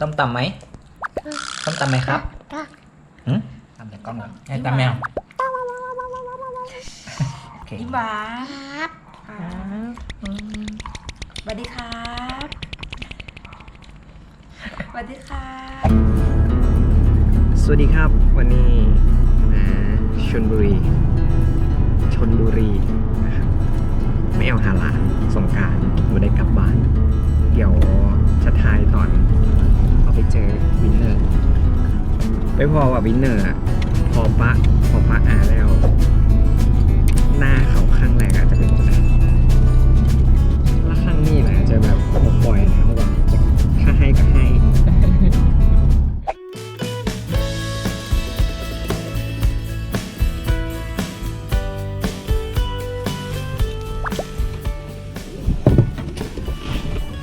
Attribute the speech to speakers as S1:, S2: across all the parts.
S1: ต้มตำไหมต้มตำไหมครับหืมตำแต่กล้องเหรอให้ตำแมวโอเค
S2: ยิ้มหวานครับสวัสดีครับสวัสดีครับ
S1: สวัสดีครับ วันนี้มาชนบุรี ชนบุรีนะครับไม่เอาหาหลานสงกรารไม่ได้กลับบ้าน เดี๋ยวจะทาย ไม่พอว่าวินเนอร์อะพอปะพอปะอาแล้ว หน้าเขาข้างแรกอาจจะเป็นคนนั้นแล้วข้างนี้นะจะแบบปล่อยนะว่าจะถ้าให้ก็ให้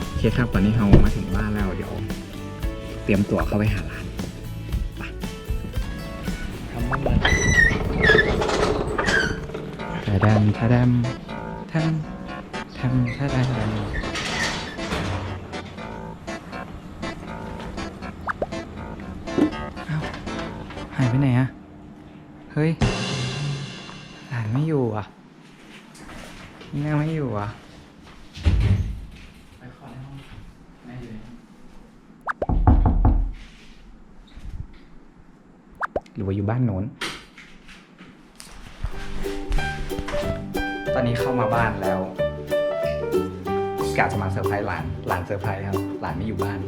S1: โอเคครับตอนนี้เรามาถึงบ้านแล้วเดี๋ยว เตรียมตัวเข้าไปหาร้าน ทำบ้าดำทาดมทาดมทำทำทาดมหายไปไหนอะ หรือว่าอยู่บ้านโน้น ตอนนี้เข้ามาบ้านแล้วกะจะมาเซอร์ไพรส์หลาน หลานเซอร์ไพรส์ครับ หลานไม่อยู่บ้าน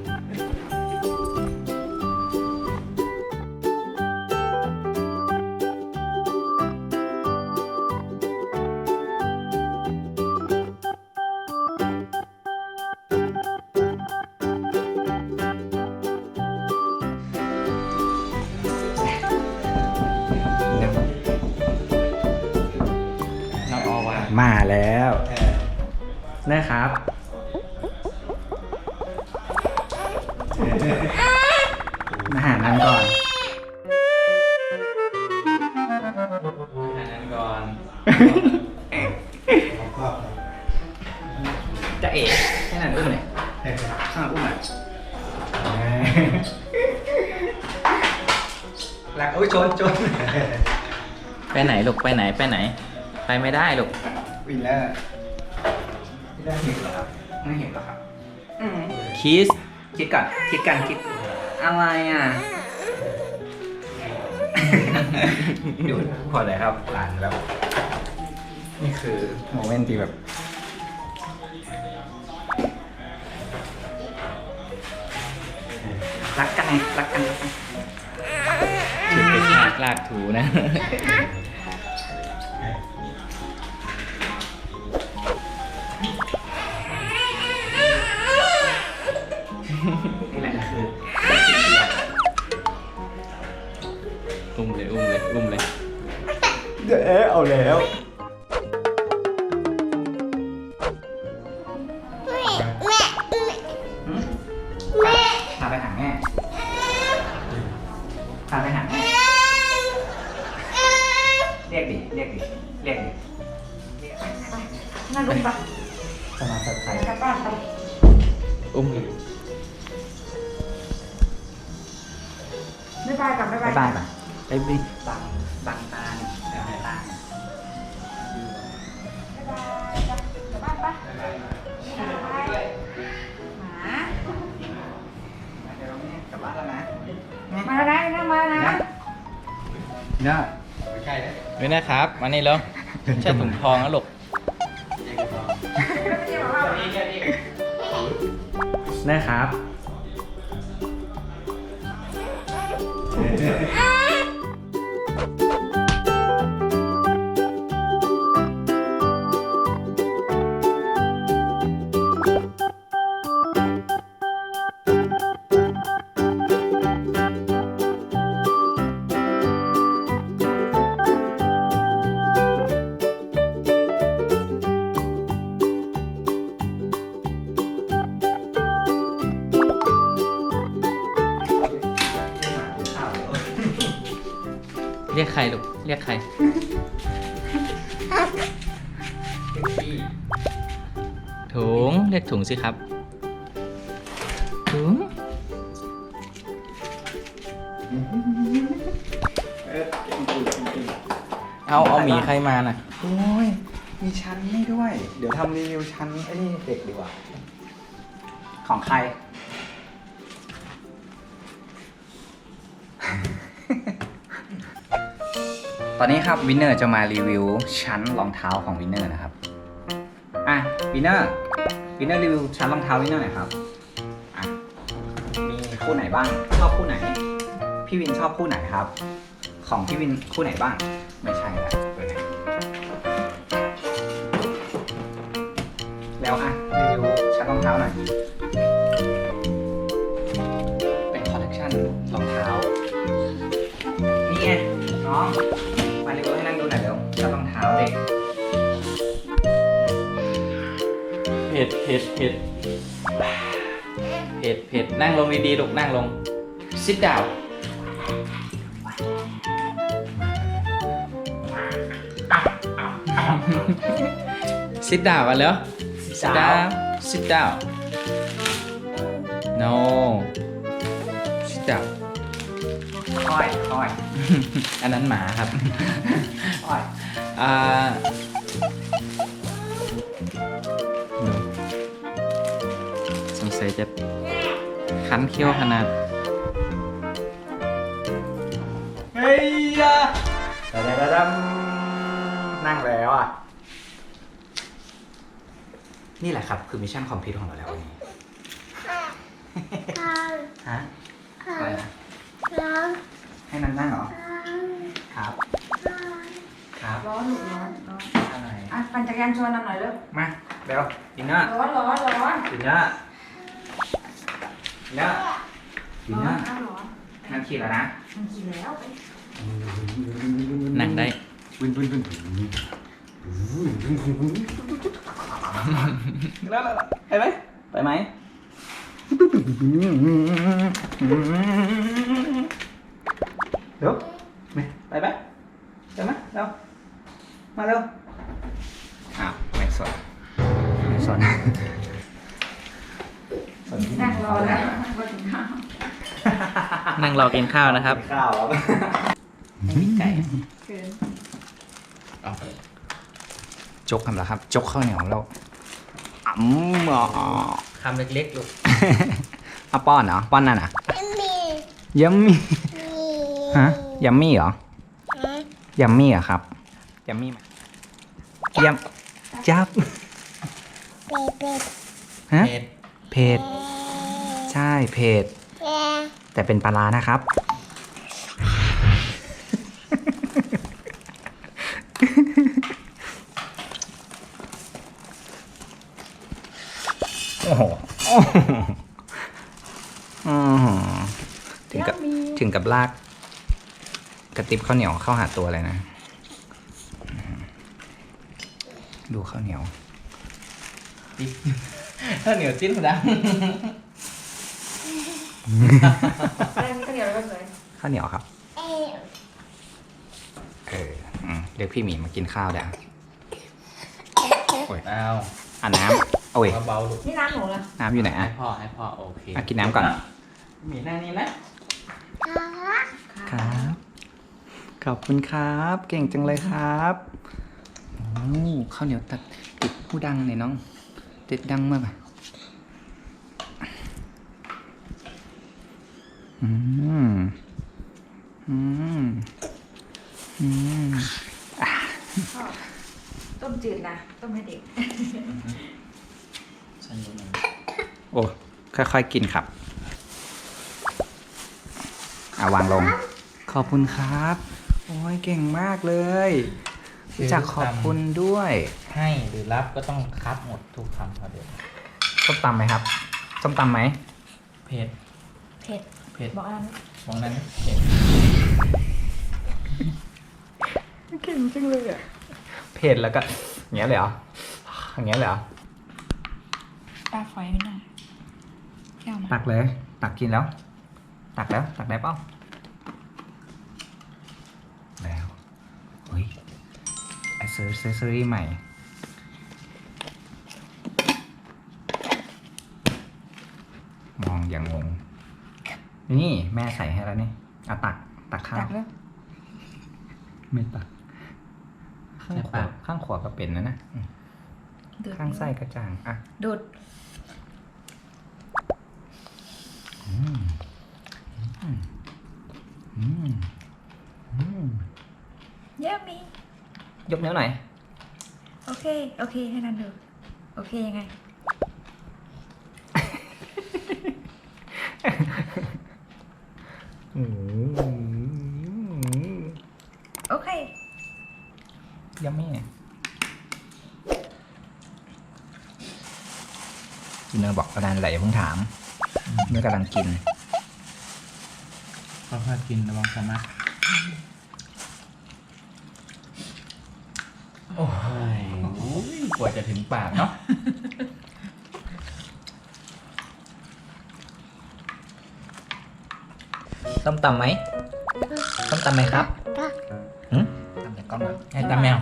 S1: มาแล้วนะครับ มาหานั่นก่อน
S3: อันนั้นก่อน
S1: จะเอ๋ให้นั่นอุ้มเลยข้างหลังอุ้มหน่อยหลักอุ้ยชนชน
S3: ไปไหนลูกไปไหนไปไหน ไปไม่ได้ลูก
S1: วินเลอร์วินเลอร์เห็นเหรอครับ ไม่เห็นเหรอครับอืม
S3: คิส
S1: คิดก่อน คิดกันคิด อะไรอะ ดูพอเลยครับหลานแบบนี่คือโมเมนต์ที่แบบ รักกันไงรักกันรักกัน
S3: ฉุดกระชากลากถูนะ ย
S1: วเอาแล้วพาไปหาแม่
S2: นี่
S3: ย
S1: ไม่นะ
S3: ครับ มานี่แล้วใช่ถุงทองนะลูก
S1: นะครับ
S3: ถุงเรียกถุงสิครับ ถุงเอาเอาหมีใครมาน่ะ
S1: โอ้ย มีชั้นให้ด้วย เดี๋ยวทำรีวิวชั้นไอ้นี่เด็กดีกว่า ของใคร ตอนนี้ครับวินเนอร์จะมารีวิวชั้นรองเท้าของวินเนอร์นะครับะวินเนอร์วินเนอร์รีวิวชั้นรองเท้าวินเนอร์หน่อยครับอะมีคู่ไหนบ้าง ชอบคู่ไหน พี่วินชอบคู่ไหนครับ ของพี่วินคู่ไหนบ้าง ไม่ใช่เบอร์ไหนแล้ว
S3: ผ็ดเผ็ดเผ็ดเผ็ดเผ็ดนั่งลงดีๆลูกนั่งลง sit down sit down กันแล้ว sit down sit down no sit down
S1: ค่อยค่อย
S3: อันนั้นหมาครับ
S1: ค่อย
S3: อ่า สงสัยจะคันเขี้ยวขนาด
S1: เฮ้ยอะดาดาดาดัมนั่งแล้วอะ นี่แหละครับคือมิชชั่นคอมพลีทของเราแล้ววันนี้ฮะอะไรนะให้นั่งนั่งเหรอ ครับ ครับ
S2: ร้อนหนูร้อนร้อน
S1: อะไร
S2: อะปั่นจักรยานชวนเราหน่อยเร็ว
S1: มาเร็วดิน่า
S2: ร้อนร้อนร้อน
S1: ดิน่าดิน่าดิ
S2: ร้อ
S1: น่าน
S2: อ้าวร้อน
S1: นั่งขี่แล้วนะ
S2: มันกินแล้วไป
S3: นั่งได้
S1: วินวินวินแล้วแล้วไปไหมไปไหมเดี๋ยวไปไหมไปไหมเร็วมาเร็วอ้าวไม่สนไม่สนสนที่ไห
S2: นั่งรอแล้วมาถึงข้าว
S3: นั่งรอกินข้าวนะครับ
S1: ข้าวครับ
S3: ไม่มีไก่
S2: เกิน
S3: เอา
S1: จกทำแล้วครับ จกข้าวเหนียวแล้วอ๋ำอ๋อ
S3: คำเล็กๆลูก
S1: เอาป้อนเหรอ ป้อนนั่นอะยัมมี่ฮะยัมมี่เหรอยัมมี่เหรอครับยัมมี่ไหมยัมจับฮะ
S3: เผ็ด
S1: เผ็ดใช่เผ็ด แต่เป็นปลาร้านะครับ โอ้โหโอ้โหอื้อหือถึงกับถึงกับลากกระติบข้าวเหนียวเข้าหาตัวเลยนะ ดูข้าวเหนียว
S3: จิ๊บข้าวเหนียวจิ้มดัง
S2: เล่นก็เดี๋ยวก็เลย
S1: ข้าวเหนียวครับเอออืมเรียกพี่หมีมากินข้าวเดี๋ยวโอ้ย
S3: เอา
S1: อะน้ำโอ้ย
S3: เบาๆลูก
S2: นี่น้ำหนูละ
S1: น้ำอยู่ไหน
S3: ให้
S1: อะ
S3: พ่อให้พ่อโอเค
S1: อะกินน้ำก่อน
S3: หมีหน้านี้นะ
S1: ครับ ขอบคุณครับ เก่งจังเลยครับโอ้ข้าวเหนียวตัดติดผู้ดังเนี่ยน้องติดดังมากอะ อืม อืม อืม
S2: ต้มจืดนะต้มให้เด็ก
S3: ฉันรู้มัน
S1: โอ้ ค่อยๆ กินครับอาวางลง ขอบคุณครับ โอ้ยเก่งมากเลยรู้จักขอบคุณด้วย
S3: ให้หรือรับก็ต้องคัดหมดทุกคำพอเดียว
S1: ส้มตำไหมครับ ส้มตำไหม
S3: เผ็ด
S2: เผ็ด
S3: เผ็ด
S2: บอกอะไรนะ
S3: มองนั้นเผ็ด
S2: เก่งจังเลยอะ
S1: เผ็ดแล้วก็อย่างเงี้ยเลยเหรออย่างเงี้ยเลยเหรอ
S2: ตาไฟไม่น่าแก้วมา
S1: ตักเลย ตักกินแล้ว ตักแล้ว ตักได้เปล่าแล้วเฮ้ยไอเซอร์เซอรี่ใหม่มองอย่างงง นี่แม่ใส่ให้แล้วนี่เอาตักตักข้า
S2: ตั
S1: ว
S2: กเลย
S1: ไม่ตัก ข้างขวาข้างขวาก็เป็นนะนะอืม
S2: ดูด
S1: ข้างไส้กระจ่างอะ
S2: ดูด
S1: อืมอืมอืมอืม
S2: เยี่ยมมี
S1: ยกนิ้วหน่อย
S2: โอเค โอเค ให้นันดู โอเคยังไง
S1: อืม
S2: โอเค
S1: ยัมมี่กินเนอร์บอกกระดานไหลอย่าเพิ่งถามเมื่อกำลังกิน
S3: ค่อยๆกินระวังสมา
S1: โอ้ยกว่าจะถึงปากเนาะ ต้มตำไหมต้มตำไหมครับหืมตำแต่ก้อนก่อนให้ตำแมว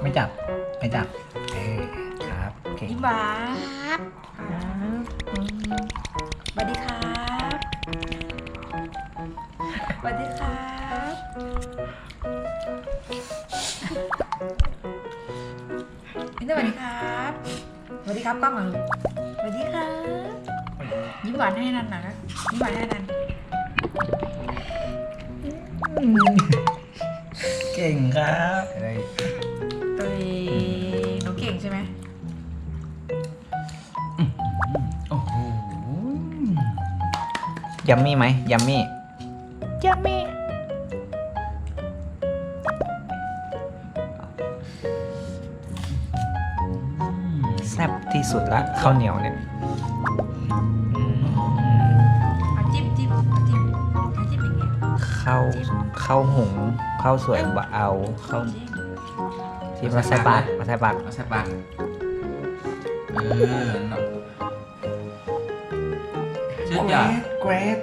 S1: ไม่จับ ไม่จับ เออครับโอเค
S2: ยิ้มหวานครับสวัสดีครับสวัสดีครับพี่สวัสดีครับสวัสดีครับป้าหมังสวัสดีครับ ยิ้มหวานให้นันหน่อยนะยิ้มหวานให้นัน
S1: เก่งครับได้
S2: ตัวเองหนูเก่งใช่ไหม
S1: โอ้โหยัมมี่ไหมยัมมี่ยัมมี่แซ่บที่สุดละข้าวเหนียวเนี่ย ข้าวข้าวหุงข้าวสวยบะเอาข้าว
S2: จิ้ม
S1: ที่มาใส่ปากมาใส่ปาก
S3: เอาใส่ปากเออเนาะชื่อยอด
S1: เกรด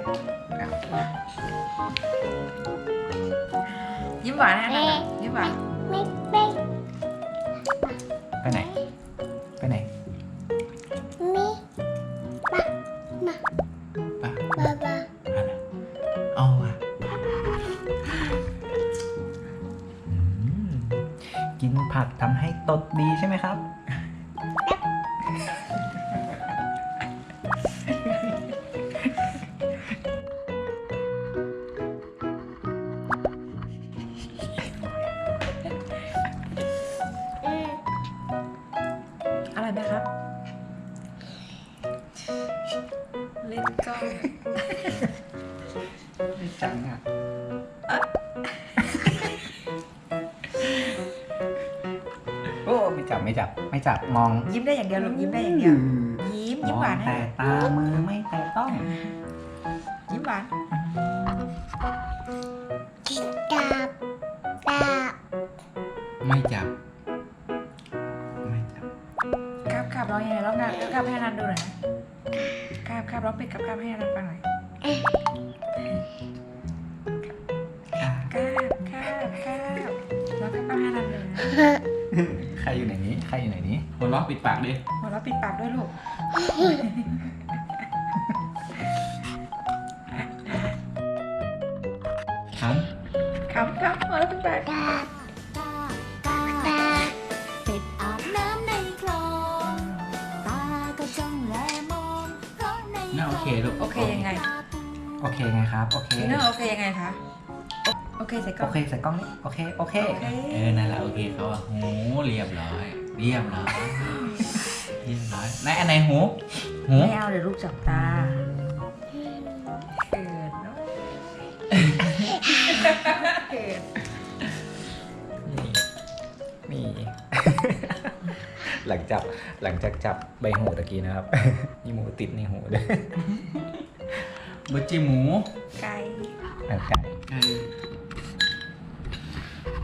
S2: ยิ้มหวานนะนันยิ้มหวาน
S1: ไม่จับไม่จับมอง
S2: ยิ้มได้อย่างเดียวลูกยิ้มได้อย่างเดียว ยิ้มยิ้มหวาน
S1: มอง
S2: ให้
S1: แต่ตามือไม่แต่ต้อง
S2: ยิ้มหวาน
S3: ไม่จับ ไม่จับ
S2: คาบคาบร้องยังไงร้องงานคาบให้นันดูหน่อยนะคาบคาบร้องปิดกับคาบให้นันฟังหน่อยะ
S3: ปิดปากดิ
S2: หัวเราะปิดปากด้วยลูก
S3: ครับ
S2: ครับครับหัวเราะปิดปาก
S4: เป็ดอาบน้ำในคลอง ตาก็จ้องแลมองเพราะใน
S3: น่าโอเคลูก
S2: โอเคยังไง
S1: โอเคไงครับ โอเค
S2: เนอร์โอเคยังไงคะ โอเคใส่กล้
S1: โอ
S2: อง
S1: เคใส่กล้องนี้โอเค โอเค
S2: โอเค
S3: เออนั่นแหละโอเคเขาอะหูเรียบร้อย เรียบร้อยเรียบร้อยไหนอันไหนหูหู
S2: ไม่เอาเดี๋ยวลูกจับตาเกิดเนาะเกิด
S1: นี่นี่ หลังจากหลังจากจับใบหูตะกี้นะครับ มีหมูติดในหูเลย
S3: เบอร์จีหมู
S2: ไก่
S1: เอาไก่
S3: ไก่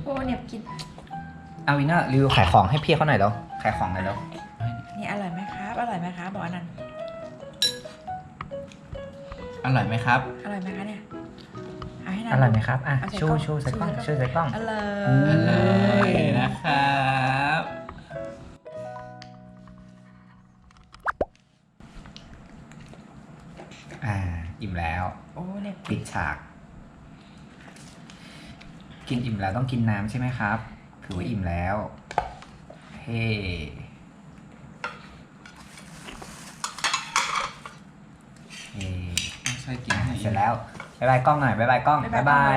S2: โอ้เนี่ยกิน
S1: เอาวินเนอร์รีวิวขายของให้พี่เขาหน่อยแล้ว ขายของหน่อยแล้ว
S2: นี่อร่อยไหมครับ อร่อยไหมครับบอกอันนั้น
S3: อร่อยไหมครับ
S2: อร่อยไหมคะเนี่ยเอาให้นัน
S1: อร่อยไหมครับอะ
S2: เอาใส่
S1: ชู
S2: กล้อง
S1: ชูใส่กล้อง
S2: ชู
S1: ชู
S2: ใส่
S1: ใส่
S2: ก
S1: ก
S2: ล้
S1: ล้
S2: อ
S1: องง
S2: อร่
S3: อร่
S2: อ
S3: อยยนะครับ
S1: อ่า อิ่มแล้ว
S2: โอ้เนี่ย
S1: ปิดฉาก กินอิ่มแล้วต้องกินน้ำใช่ไหมครับ ถือว่าอิ่มแล้ว เฮ้เฮ้
S3: ไม่ใช่กินให้
S1: เสร็จแล้วบายบายกล้องหน่อยบายบายกล้องบายบาย